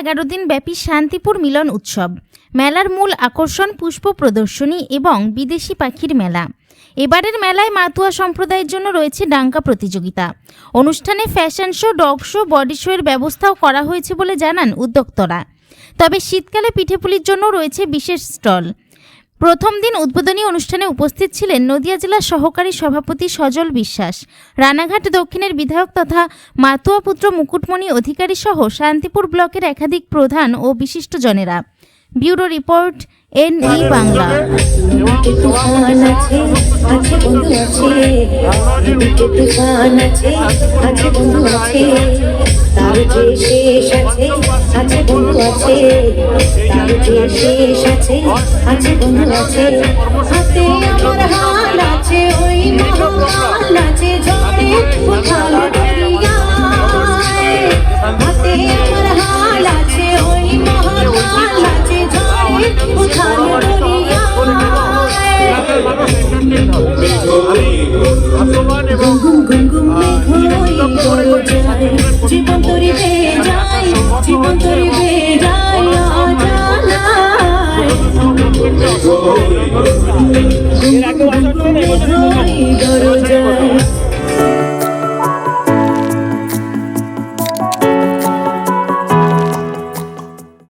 এগারো দিন ব্যাপী শান্তিপুর মিলন উৎসব। মেলার মূল আকর্ষণ পুষ্প প্রদর্শনী এবং বিদেশি পাখির মেলা। এবারের মেলায় মাতুয়া সম্প্রদায়ের জন্য রয়েছে ডাঙ্কা প্রতিযোগিতা। অনুষ্ঠানে fashion show, dog show, body show এর ব্যবস্থাও করা হয়েছে বলে জানান উদ্যোক্তরা। তবে শীতকালে পিঠেপুলির জন্য রয়েছে বিশেষ স্টল। প্রথম দিন উদ্বোধনী অনুষ্ঠানে উপস্থিত ছিলেন নদিয়া জেলার সহকারী সভাপতি সজল বিশ্বাস, রানাঘাট দক্ষিণের বিধায়ক তথা মাতুয়া পুত্র মুকুটমণি অধিকারী সহ শান্তিপুর ব্লকের একাধিক প্রধান ও বিশিষ্টজনেরা bureau report N E Bangla আছে আছে আছে। তার যে শেষ আছে আছে বন্ধু আছে তার যে শেষ আছে আছে বন্ধু আছে। হাতে আমার হাল আছে ওই মহাল আছে ঝড়ে উঠাল দরিয়ায় হাতে আমার হাল আছে ওই মহাল আছে ঝড়ে উঠাল দরিয়ায় এর আগেও